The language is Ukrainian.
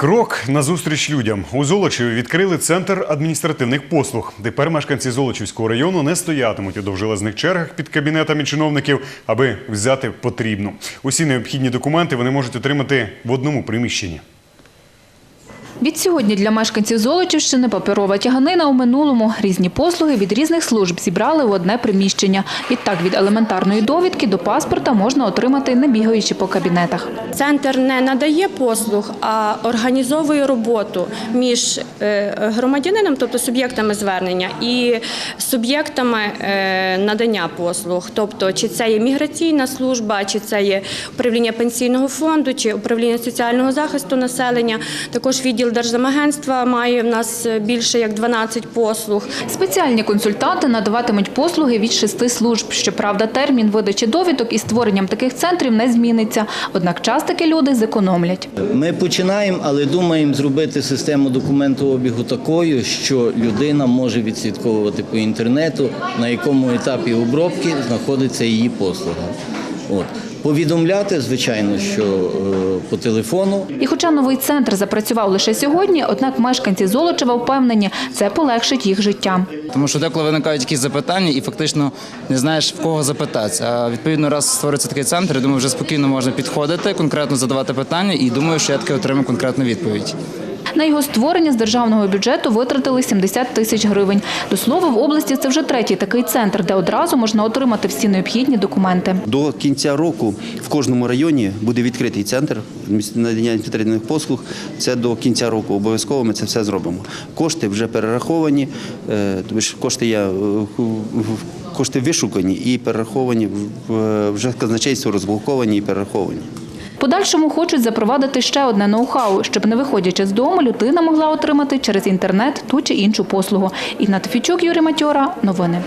Крок назустріч людям. У Золочеві відкрили центр адміністративних послуг. Тепер мешканці Золочівського району не стоятимуть у довжелезних чергах під кабінетами чиновників, аби взяти потрібну. Усі необхідні документи вони можуть отримати в одному приміщенні. Відсьогодні для мешканців Золочівщини паперова тяганина у минулому. Різні послуги від різних служб зібрали в одне приміщення. Відтак від елементарної довідки до паспорта можна отримати, не бігаючи по кабінетах. Центр не надає послуг, а організовує роботу між е, громадянином, тобто суб'єктами звернення, і суб'єктами е, надання послуг. Тобто, чи це є міграційна служба, чи це є управління пенсійного фонду, чи управління соціального захисту населення. Також відділ Держзамагентства має в нас більше як 12 послуг. Спеціальні консультанти надаватимуть послуги від шести служб. Щоправда, термін видачі довідок із створенням таких центрів не зміниться. Однак час таки люди зекономлять. Ми починаємо, але думаємо зробити систему документообігу такою, що людина може відслідковувати по інтернету, на якому етапі обробки знаходиться її послуга. От. Повідомляти, звичайно, що е, по телефону. І хоча новий центр запрацював лише сьогодні, однак мешканці Золочева впевнені, це полегшить їх життя. Тому що деколи виникають якісь запитання, і фактично не знаєш в кого запитатися. А відповідно, раз створиться такий центр, я думаю, вже спокійно можна підходити, конкретно задавати питання, і думаю, що я таки отримаю конкретну відповідь. На його створення з державного бюджету витратили 70 тисяч гривень. До слова, в області це вже третій такий центр, де одразу можна отримати всі необхідні документи. До кінця року в кожному районі буде відкритий центр надання адміністративних послуг. Це до кінця року обов'язково ми це все зробимо. Кошти вже перераховані, е, тобто кошти є, е, кошти вишукані і перераховані вже казначейство розблоковані і перераховані. Подальшому хочуть запровадити ще одне ноу-хау, щоб не виходячи з дому, людина могла отримати через інтернет ту чи іншу послугу. Ігнат Фічук, Юрій Матьора. Новини.